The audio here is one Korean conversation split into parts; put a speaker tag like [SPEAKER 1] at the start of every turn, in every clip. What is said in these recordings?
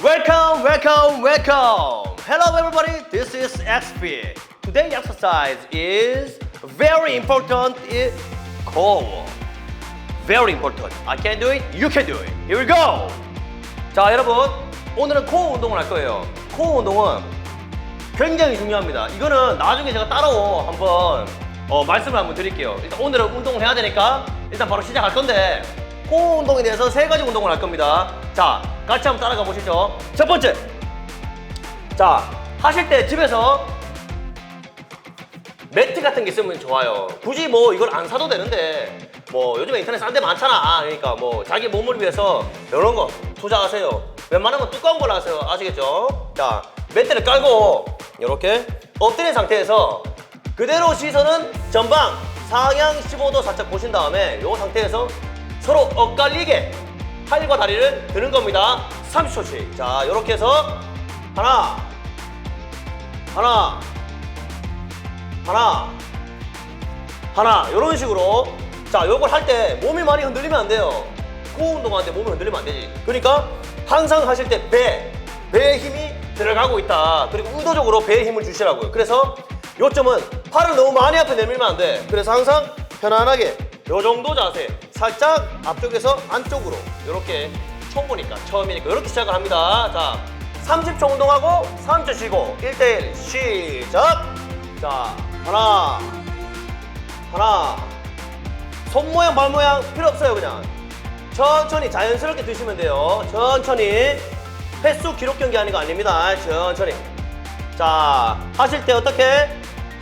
[SPEAKER 1] Welcome, welcome, welcome. Hello, everybody. This is XP. Today's exercise is very important. It core. Very important. I can do it. You can do it. Here we go. 자, 여러분. 오늘은 코어 운동을 할 거예요. 코어 운동은 굉장히 중요합니다. 이거는 나중에 제가 따로 한번 어, 말씀을 한번 드릴게요. 일단 오늘은 운동을 해야 되니까 일단 바로 시작할 건데 코어 운동에 대해서 세 가지 운동을 할 겁니다. 자, 같이 한번 따라가 보시죠. 첫 번째. 자, 하실 때 집에서 매트 같은 게 있으면 좋아요. 굳이 뭐 이걸 안 사도 되는데 뭐 요즘에 인터넷 싼 데 많잖아. 그러니까 뭐 자기 몸을 위해서 이런 거 투자하세요. 웬만하면 두꺼운 걸 하세요. 아시겠죠? 자, 매트를 깔고 이렇게 엎드린 상태에서 그대로 시선은 전방 상향 15도 살짝 보신 다음에 이 상태에서 서로 엇갈리게 팔과 다리를 드는 겁니다. 30초씩. 자, 이렇게 해서 하나, 하나, 하나 하나. 이런 식으로. 자 요걸 할 때 몸이 많이 흔들리면 안 돼요. 코 운동할 때 몸이 흔들리면 안 되지. 그러니까 항상 하실 때 배, 배에 힘이 들어가고 있다. 그리고 의도적으로 배에 힘을 주시라고요. 그래서 요점은 팔을 너무 많이 앞에 내밀면 안 돼. 그래서 항상 편안하게 요 정도 자세 살짝 앞쪽에서 안쪽으로. 이렇게 초보니까 처음이니까 이렇게 시작을 합니다. 자 30초 운동하고 3초 쉬고 1대1 시작. 자 하나 하나. 손 모양 발 모양 필요 없어요 그냥. 천천히 자연스럽게 드시면 돼요. 천천히. 횟수 기록 경기 하는 거 아닙니다. 천천히. 자 하실 때 어떻게?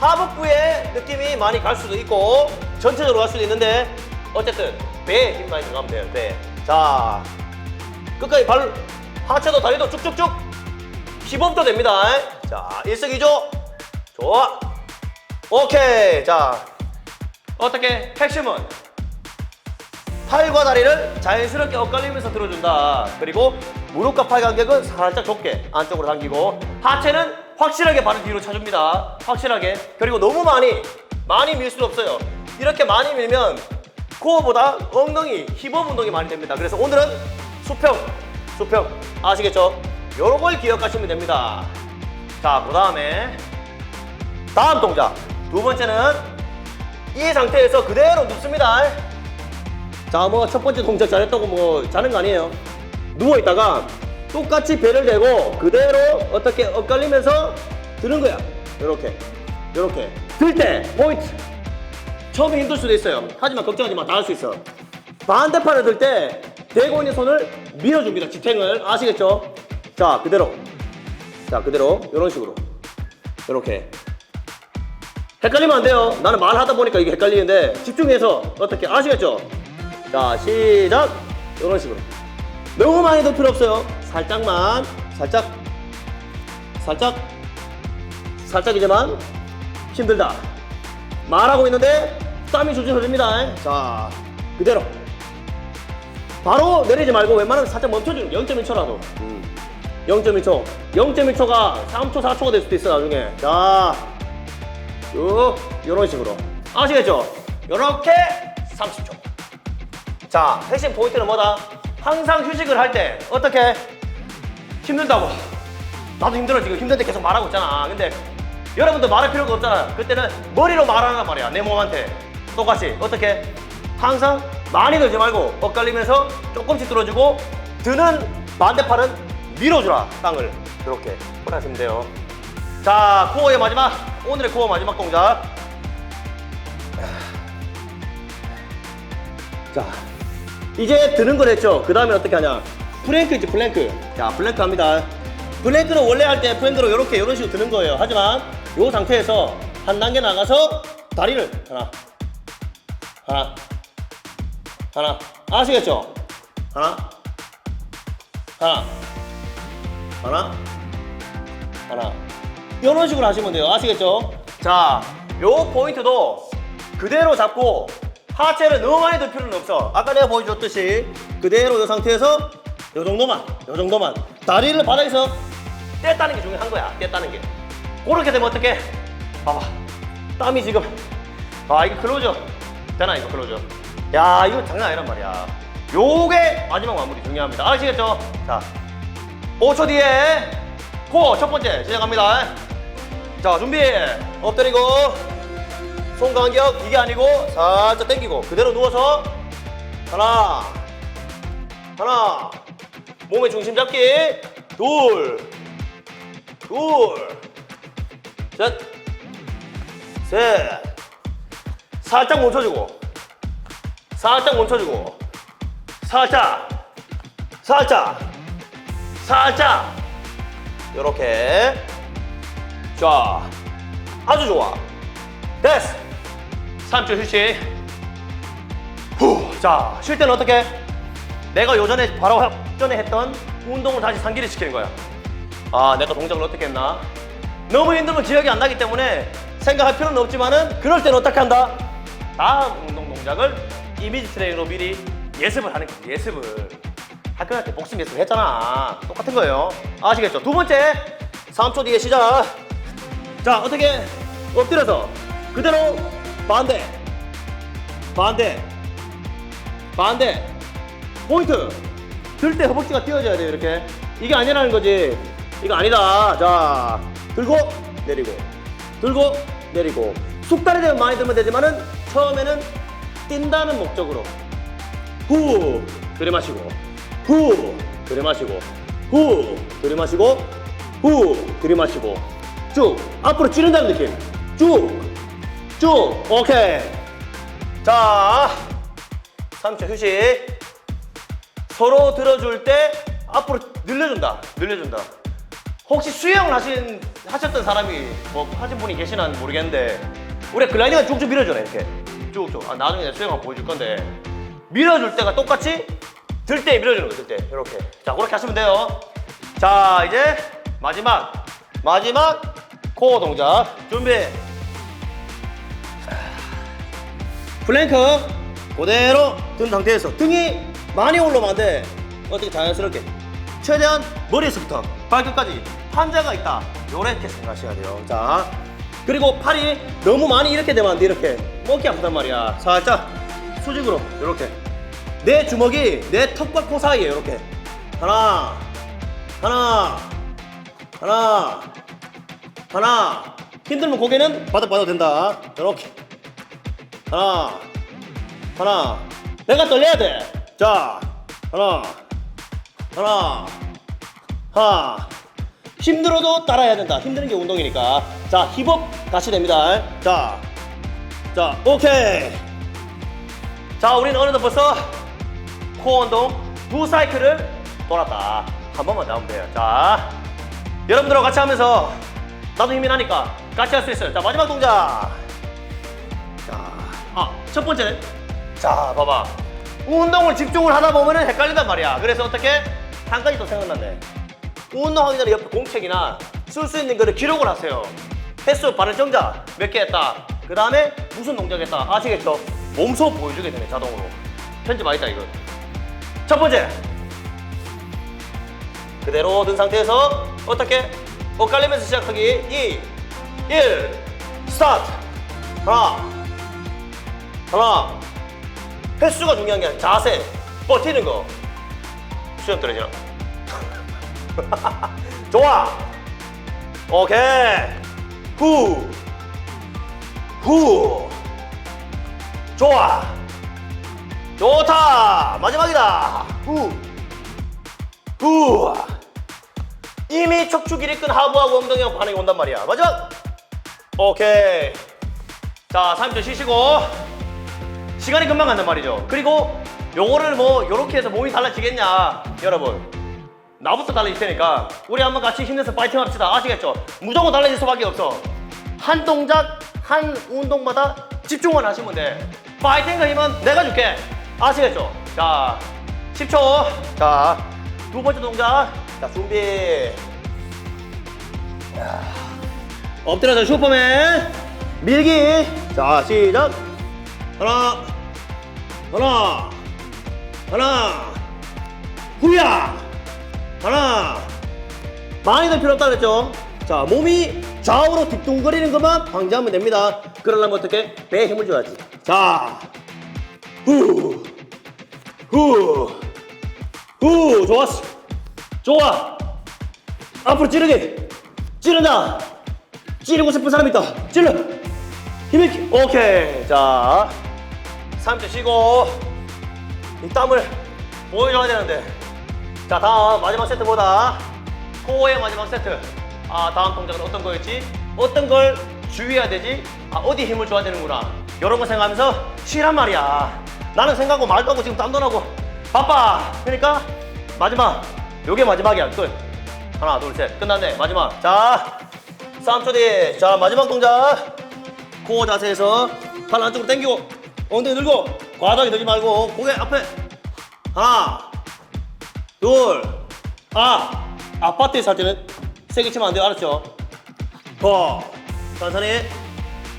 [SPEAKER 1] 하복부에 느낌이 많이 갈 수도 있고 전체적으로 갈 수도 있는데 어쨌든 배에 힘 많이 들어가면 돼요 배 자 끝까지 발 하체도 다리도 쭉쭉쭉 힙업도 됩니다. 자 일석이조. 좋아. 오케이. 자 어떻게? 핵심은 팔과 다리를 자연스럽게 엇갈리면서 들어준다. 그리고 무릎과 팔 간격은 살짝 좁게 안쪽으로 당기고 하체는 확실하게 발을 뒤로 차줍니다. 확실하게. 그리고 너무 많이 많이 밀 수는 없어요. 이렇게 많이 밀면 코어보다 엉덩이 힙업 운동이 많이 됩니다. 그래서 오늘은 수평 수평 아시겠죠? 요런 걸 기억하시면 됩니다. 자 그 다음에 다음 동작. 두 번째는 이 상태에서 그대로 눕습니다. 자 뭐 첫 번째 동작 잘했다고 뭐 자는 거 아니에요. 누워 있다가 똑같이 배를 대고 그대로 어떻게 엇갈리면서 드는 거야. 이렇게 이렇게. 들 때 포인트 처음에 힘들 수도 있어요. 하지만 걱정하지 마. 다 할 수 있어. 반대팔을 들 때 대고 있는 손을 밀어줍니다. 지탱을. 아시겠죠? 자 그대로. 자 그대로. 이런 식으로. 이렇게. 헷갈리면 안 돼요. 나는 말하다 보니까 이게 헷갈리는데 집중해서 어떻게 아시겠죠? 자 시작! 이런 식으로. 너무 많이도 필요 없어요. 살짝만. 살짝. 살짝. 살짝이지만 힘들다. 말하고 있는데 땀이 줄줄 흐릅니다. 자 그대로. 바로 내리지 말고 웬만하면 살짝 멈춰주는 0.1초라도. 0.1초. 0.1초가 3초 4초가 될 수도 있어 나중에. 자 쭉 이런 식으로. 아시겠죠? 이렇게 30초. 자 핵심 포인트는 뭐다? 항상 휴식을 할 때 어떻게? 힘들다고. 나도 힘들어 지금. 힘든데 계속 말하고 있잖아. 근데 여러분들 말할 필요가 없잖아. 그때는 머리로 말하란 말이야 내 몸한테 똑같이 어떻게 항상 많이 들지 말고 엇갈리면서 조금씩 들어주고 드는 반대팔은 밀어주라 땅을 이렇게 하시면 돼요 자, 코어의 마지막, 오늘의 코어 마지막 동작. 자, 이제 드는 걸 했죠. 그 다음에 어떻게 하냐. 플랭크 있지, 플랭크. 자, 플랭크 합니다. 플랭크는 원래 할 때 플랭크로 이렇게, 이런 식으로 드는 거예요. 하지만, 이 상태에서 한 단계 나가서 다리를 하나, 하나, 하나. 아시겠죠? 하나, 하나, 하나, 하나. 이런 식으로 하시면 돼요. 아시겠죠? 자, 요 포인트도 그대로 잡고 하체를 너무 많이 들 필요는 없어. 아까 내가 보여줬듯이 그대로 이 상태에서 요 정도만, 요 정도만. 다리를 바닥에서 뗐다는 게 중요한 거야. 뗐다는 게. 그렇게 되면 어떡해? 봐봐. 땀이 지금. 아, 이거 클로저. 되나, 이거 클로저. 야, 이거 장난 아니란 말이야. 요게 마지막 마무리 중요합니다. 아시겠죠? 자, 5초 뒤에 코어 첫 번째 시작합니다. 자, 준비. 엎드리고 손 간격 이게 아니고 살짝 당기고 그대로 누워서 하나 하나 몸의 중심 잡기 둘 둘, 셋, 셋, 살짝 멈춰주고, 살짝 멈춰주고, 살짝, 살짝, 살짝, 요렇게. 자, 아주 좋아. 됐어. 3초 휴식. 후. 자, 쉴 때는 어떻게? 내가 요전에 바로 전에 했던 운동을 다시 상기를 시키는 거야. 아, 내가 동작을 어떻게 했나? 너무 힘들면 기억이 안 나기 때문에 생각할 필요는 없지만은 그럴 때는 어떻게 한다? 다음 운동 동작을 이미지 트레이너로 미리 예습을 하는 거야. 예습을. 학교 갈 때 복습 예습 했잖아. 똑같은 거예요. 아시겠죠? 두 번째, 3초 뒤에 시작. 자, 어떻게 엎드려서 그대로 반대, 반대, 반대. 포인트. 들 때 허벅지가 띄어져야 돼요, 이렇게. 이게 아니라는 거지. 이거 아니다. 자, 들고, 내리고. 들고, 내리고. 숙달이 되면 많이 들면 되지만은 처음에는 뛴다는 목적으로. 후, 들이마시고. 후, 들이마시고. 후, 들이마시고. 후, 들이마시고. 쭉. 앞으로 찌른다는 느낌. 쭉. 쭉. 오케이. 자, 3초 휴식. 서로 들어줄 때 앞으로 늘려준다. 늘려준다. 혹시 수영 하신 하셨던 사람이 뭐 하신 분이 계시나 모르겠는데 우리가 글라이딩을 쭉쭉 밀어줘라 이렇게 쭉쭉. 아, 나중에 내가 수영 한번 보여줄 건데 밀어줄 때가 똑같이 들 때 밀어주는 거들 때. 이렇게. 자 그렇게 하시면 돼요. 자 이제 마지막 마지막 코어 동작 준비. 플랭크 그대로 든 상태에서 등이 많이 올라오면 안 돼. 어떻게 자연스럽게. 최대한 머리에서부터 발끝까지 판자가 있다. 요렇게 생각하셔야 돼요. 자. 그리고 팔이 너무 많이 이렇게 되면 안 돼. 이렇게. 먹기 아프단 말이야. 살짝 수직으로. 요렇게. 내 주먹이 내 턱과 코 사이에 요렇게. 하나. 하나. 하나. 하나. 힘들면 고개는 바닥 봐도 된다. 요렇게. 하나, 하나. 내가 떨려야 돼. 자, 하나, 하나, 하나. 힘들어도 따라해야 된다. 힘드는 게 운동이니까. 자, 힙업 같이 됩니다. 자, 자, 오케이. 자, 우리는 어느덧 벌써 코어 운동 두 사이클을 돌았다. 한 번만 더 하면 돼요. 자, 여러분들하고 같이 하면서 나도 힘이 나니까 같이 할 수 있어요. 자, 마지막 동작. 자, 아, 첫 번째. 자, 봐봐. 운동을 집중을 하다 보면 은 헷갈린단 말이야. 그래서 어떻게? 한 가지 더 생각났네. 운동하기 전에 옆에 공책이나 쓸 수 있는 거를 기록을 하세요. 횟수 바른 정자 몇 개 했다. 그 다음에 무슨 동작 했다. 아시겠죠? 몸소 보여주게 되네, 자동으로. 편집 아니다, 이거. 첫 번째. 그대로 든 상태에서 어떻게? 엇갈리면서 시작하기. 2, 1, 스타트. 하나, 하나. 횟수가 중요한 게 아니라 자세, 버티는 거. 수염 떨어지나? 좋아. 오케이. 후. 후. 좋아. 좋다. 마지막이다. 후. 후. 이미 척추 길이 끈 하부하고 엉덩이하고 반응이 온단 말이야. 마지막. 오케이. 자, 3초 쉬시고. 시간이 금방 간단 말이죠. 그리고 요거를 뭐 요렇게 해서 몸이 달라지겠냐, 여러분. 나부터 달라질 테니까 우리 한번 같이 힘내서 파이팅 합시다. 아시겠죠? 무조건 달라질 수밖에 없어. 한 동작, 한 운동마다 집중만 하시면 돼. 파이팅과 힘은 내가 줄게. 아시겠죠? 자, 10초. 자, 두 번째 동작. 자, 준비. 야. 엎드려서 슈퍼맨. 밀기. 자, 시작. 하나, 하나, 하나, 후야, 하나. 많이 더 필요 없다 그랬죠? 자, 몸이 좌우로 뒤뚱거리는 것만 방지하면 됩니다. 그러려면 어떻게? 배에 힘을 줘야지. 자, 후, 후, 후, 좋았어. 좋아. 앞으로 찌르기. 찌른다. 찌르고 싶은 사람 있다. 찔러. 힘있게. 오케이. 자, 3초 쉬고 이 땀을 보여줘야 되는데. 자, 다음 마지막 세트보다 코어의 마지막 세트. 아, 다음 동작은 어떤 거였지? 어떤 걸 주의해야 되지? 아, 어디 힘을 줘야 되는구나. 이런 거 생각하면서 쉬란 말이야. 나는 생각하고 말도 하고 지금 땀도 나고 바빠. 그러니까 마지막. 요게 마지막이야. 끝. 하나, 둘, 셋. 끝났네. 마지막. 자, 3초 뒤. 자, 마지막 동작. 코어 자세에서 팔 안쪽으로 당기고 엉덩이 들고 과하게 들지 말고 고개 앞에 하나 둘 아, 아파트에 살 때는 세게 치면 안 돼요. 알았죠? 더. 천천히.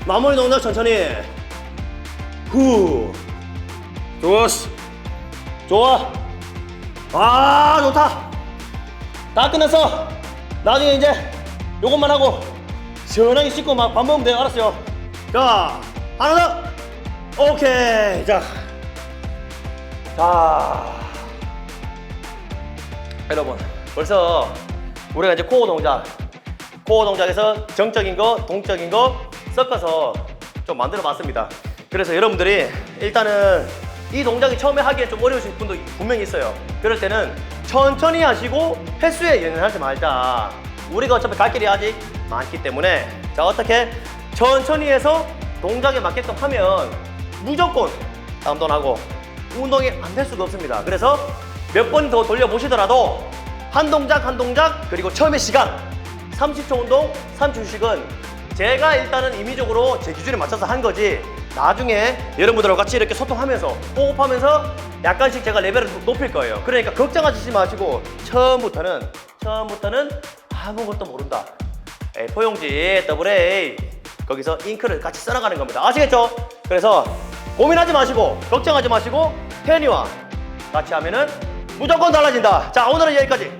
[SPEAKER 1] 마무리 동작 천천히. 후. 좋았어. 좋아. 아 좋다. 다 끝났어. 나중에 이제 요것만 하고 시원하게 씻고 막 밥 먹으면 돼요. 알았어요? 자 하나 더. 오케이. 자. 자. 여러분 벌써 우리가 이제 코어 동작 코어 동작에서 정적인 거 동적인 거 섞어서 좀 만들어 봤습니다. 그래서 여러분들이 일단은 이 동작이 처음에 하기에 좀 어려우신 분도 분명히 있어요. 그럴 때는 천천히 하시고 횟수에 연연하지 말자. 우리가 어차피 갈 길이 아직 많기 때문에. 자 어떻게? 천천히 해서 동작에 맞게끔 하면 무조건 다음 돈 하고 운동이 안 될 수가 없습니다. 그래서 몇 번 더 돌려보시더라도 한 동작 한 동작 그리고 처음에 시간 30초 운동 3초 휴식은 제가 일단은 임의적으로 제 기준에 맞춰서 한 거지 나중에 여러분들하고 같이 이렇게 소통하면서 호흡하면서 약간씩 제가 레벨을 높일 거예요. 그러니까 걱정하시지 마시고 처음부터는 처음부터는 아무것도 모른다. A 포용지 더블 A 거기서 잉크를 같이 써나가는 겁니다. 아시겠죠? 그래서 고민하지 마시고 걱정하지 마시고 페니와 같이 하면은 무조건 달라진다. 자, 오늘은 여기까지.